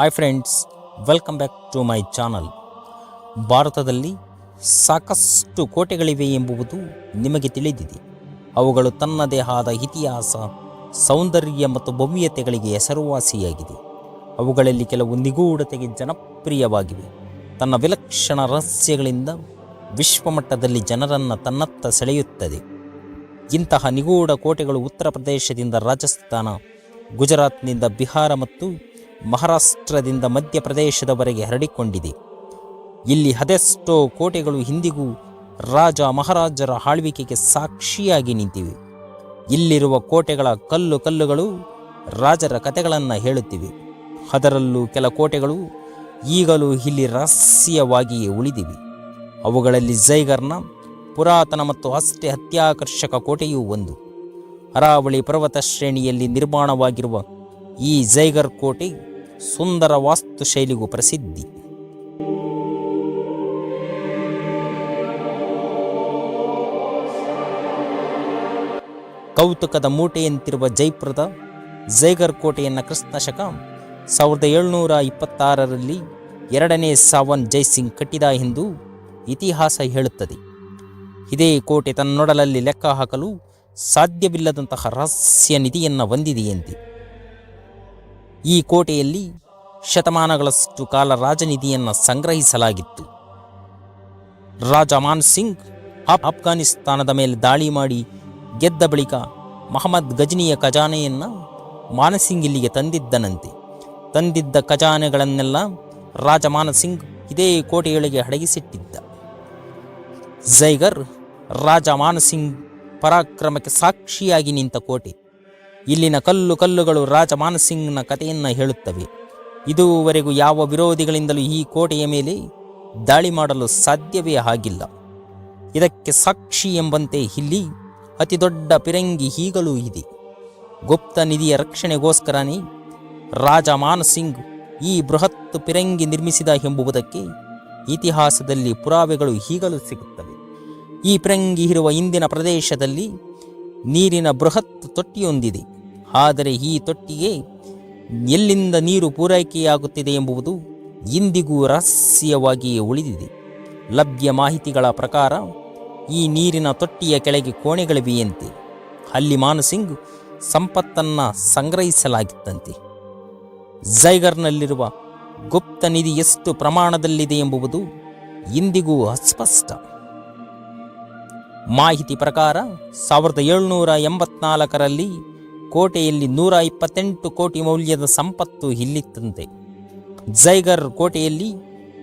Hi friends welcome back to my channel ಭಾರತದಲ್ಲಿ ಸಾಕಷ್ಟು ಕೋಟೆಗಳಿವೆ ಎಂಬುದು ನಿಮಗೆ ತಿಳಿದಿದೆ. ಅವುಗಳು ತನ್ನದೇ ಆದ ಇತಿಹಾಸ, ಸೌಂದರ್ಯ ಮತ್ತು ಭವ್ಯತೆಗಳಿಗೆ ಹೆಸರುವಾಸಿಯಾಗಿದೆ. ಅವುಗಳಲ್ಲಿ ಕೆಲವು ನಿಗೂಢತೆಗೆ ಜನಪ್ರಿಯವಾಗಿವೆ. ತನ್ನ ವಿಲಕ್ಷಣ ರಹಸ್ಯಗಳಿಂದ ವಿಶ್ವಮಟ್ಟದಲ್ಲಿ ಜನರನ್ನು ತನ್ನತ್ತ ಸೆಳೆಯುತ್ತದೆ. ಇಂತಹ ನಿಗೂಢ ಕೋಟೆಗಳು ಉತ್ತರ ಪ್ರದೇಶದಿಂದ ರಾಜಸ್ಥಾನ, ಗುಜರಾತ್ನಿಂದ ಬಿಹಾರ ಮತ್ತು ಮಹಾರಾಷ್ಟ್ರದಿಂದ ಮಧ್ಯಪ್ರದೇಶದವರೆಗೆ ಹರಡಿಕೊಂಡಿದೆ. ಇಲ್ಲಿ ಅದೆಷ್ಟೋ ಕೋಟೆಗಳು ಇಂದಿಗೂ ರಾಜ ಮಹಾರಾಜರ ಆಳ್ವಿಕೆಗೆ ಸಾಕ್ಷಿಯಾಗಿ ನಿಂತಿವೆ. ಇಲ್ಲಿರುವ ಕೋಟೆಗಳ ಕಲ್ಲು ಕಲ್ಲುಗಳು ರಾಜರ ಕಥೆಗಳನ್ನು ಹೇಳುತ್ತಿವೆ. ಅದರಲ್ಲೂ ಕೆಲ ಕೋಟೆಗಳು ಈಗಲೂ ಇಲ್ಲಿ ರಹಸ್ಯವಾಗಿಯೇ ಉಳಿದಿವೆ. ಅವುಗಳಲ್ಲಿ ಜೈಗರ್ನ, ಪುರಾತನ ಮತ್ತು ಅಷ್ಟೇ ಅತ್ಯಾಕರ್ಷಕ ಕೋಟೆಯೂ ಒಂದು. ಅರಾವಳಿ ಪರ್ವತ ಶ್ರೇಣಿಯಲ್ಲಿ ನಿರ್ಮಾಣವಾಗಿರುವ ಈ ಜೈಗರ್ ಕೋಟೆ ಸುಂದರ ವಾಸ್ತುಶೈಲಿಗೂ ಪ್ರಸಿದ್ಧಿ. ಕೌತುಕದ ಮೂಟೆಯಂತಿರುವ ಜೈಪುರದ ಜೈಗರ್ ಕೋಟೆಯನ್ನು ಕ್ರಿಸ್ತ ಶಕ ಸಾವಿರದ ಏಳ್ನೂರ ಇಪ್ಪತ್ತಾರರಲ್ಲಿ ಎರಡನೇ ಸಾವನ್ ಜೈಸಿಂಗ್ ಕಟ್ಟಿದ ಎಂದು ಇತಿಹಾಸ ಹೇಳುತ್ತದೆ. ಇದೇ ಕೋಟೆ ತನ್ನೊಡಲಲ್ಲಿ ಲೆಕ್ಕ ಹಾಕಲು ಸಾಧ್ಯವಿಲ್ಲದಂತಹ ರಹಸ್ಯ ನಿಧಿಯನ್ನು ಹೊಂದಿದೆಯಂತೆ. ಈ ಕೋಟೆಯಲ್ಲಿ ಶತಮಾನಗಳಷ್ಟು ಕಾಲ ರಾಜನಿಧಿಯನ್ನು ಸಂಗ್ರಹಿಸಲಾಗಿತ್ತು. ರಾಜ ಮಾನ್ ಸಿಂಗ್ ಆಫ್ಘಾನಿಸ್ತಾನದ ಮೇಲೆ ದಾಳಿ ಮಾಡಿ ಗೆದ್ದ ಬಳಿಕ ಮಹಮ್ಮದ್ ಗಜನಿಯ ಖಜಾನೆಯನ್ನು ಮಾನಸಿಂಗ್ ಇಲ್ಲಿಗೆ ತಂದಿದ್ದನಂತೆ. ತಂದಿದ್ದ ಖಜಾನೆಗಳನ್ನೆಲ್ಲ ರಾಜ ಮಾನಸಿಂಗ್ ಇದೇ ಕೋಟೆಯೊಳಗೆ ಅಡಗಿಸಿಟ್ಟಿದ್ದ ಝೈಗರ್ ರಾಜ ಮಾನಸಿಂಗ್ ಪರಾಕ್ರಮಕ್ಕೆ ಸಾಕ್ಷಿಯಾಗಿ ನಿಂತ ಕೋಟೆ. ಇಲ್ಲಿನ ಕಲ್ಲು ಕಲ್ಲುಗಳು ರಾಜ ಮಾನಸಿಂಗ್ನ ಕಥೆಯನ್ನು ಹೇಳುತ್ತವೆ. ಇದುವರೆಗೂ ಯಾವ ವಿರೋಧಿಗಳಿಂದಲೂ ಈ ಕೋಟೆಯ ಮೇಲೆ ದಾಳಿ ಮಾಡಲು ಸಾಧ್ಯವೇ ಆಗಿಲ್ಲ. ಇದಕ್ಕೆ ಸಾಕ್ಷಿ ಎಂಬಂತೆ ಇಲ್ಲಿ ಅತಿ ದೊಡ್ಡ ಪಿರಂಗಿ ಈಗಲೂ ಇದೆ. ಗುಪ್ತ ನಿಧಿಯ ರಕ್ಷಣೆಗೋಸ್ಕರನೇ ರಾಜ ಮಾನಸಿಂಗ್ ಈ ಬೃಹತ್ ಪಿರಂಗಿ ನಿರ್ಮಿಸಿದ ಎಂಬುದಕ್ಕೆ ಇತಿಹಾಸದಲ್ಲಿ ಪುರಾವೆಗಳು ಈಗಲೂ ಸಿಗುತ್ತವೆ. ಈ ಪಿರಂಗಿ ಇರುವ ಇಂದಿನ ಪ್ರದೇಶದಲ್ಲಿ ನೀರಿನ ಬೃಹತ್ ತೊಟ್ಟಿಯೊಂದಿದೆ. ಆದರೆ ಈ ತೊಟ್ಟಿಗೆ ಎಲ್ಲಿಂದ ನೀರು ಪೂರೈಕೆಯಾಗುತ್ತಿದೆ ಎಂಬುದು ಇಂದಿಗೂ ರಹಸ್ಯವಾಗಿಯೇ ಉಳಿದಿದೆ. ಲಭ್ಯ ಮಾಹಿತಿಗಳ ಪ್ರಕಾರ ಈ ನೀರಿನ ತೊಟ್ಟಿಯ ಕೆಳಗೆ ಕೋಣೆಗಳಿವೆಯಂತೆ. ಅಲ್ಲಿ ಮಾನಸಿಂಗ್ ಸಂಪತ್ತನ್ನು ಸಂಗ್ರಹಿಸಲಾಗಿತ್ತಂತೆ. ಝೈಗರ್ನಲ್ಲಿರುವ ಗುಪ್ತ ನಿಧಿ ಎಷ್ಟು ಪ್ರಮಾಣದಲ್ಲಿದೆ ಎಂಬುದು ಇಂದಿಗೂ ಅಸ್ಪಷ್ಟ. ಮಾಹಿತಿ ಪ್ರಕಾರ ಸಾವಿರದ ಏಳುನೂರ ಎಂಬತ್ನಾಲ್ಕರಲ್ಲಿ ಕೋಟೆಯಲ್ಲಿ ನೂರ ಇಪ್ಪತ್ತೆಂಟು ಕೋಟಿ ಮೌಲ್ಯದ ಸಂಪತ್ತು ಇಲ್ಲಿತ್ತಂತೆ. ಜೈಗರ್ ಕೋಟೆಯಲ್ಲಿ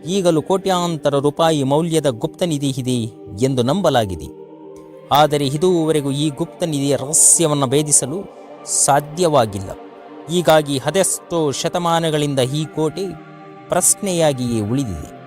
ಈಗಲೂ ಕೋಟ್ಯಾಂತರ ರೂಪಾಯಿ ಮೌಲ್ಯದ ಗುಪ್ತ ನಿಧಿ ಇದೆ ಎಂದು ನಂಬಲಾಗಿದೆ. ಆದರೆ ಇದುವರೆಗೂ ಈ ಗುಪ್ತ ನಿಧಿಯ ರಹಸ್ಯವನ್ನು ಭೇದಿಸಲು ಸಾಧ್ಯವಾಗಿಲ್ಲ. ಹೀಗಾಗಿ ಅದೆಷ್ಟೋ ಶತಮಾನಗಳಿಂದ ಈ ಕೋಟೆ ಪ್ರಶ್ನೆಯಾಗಿಯೇ ಉಳಿದಿದೆ.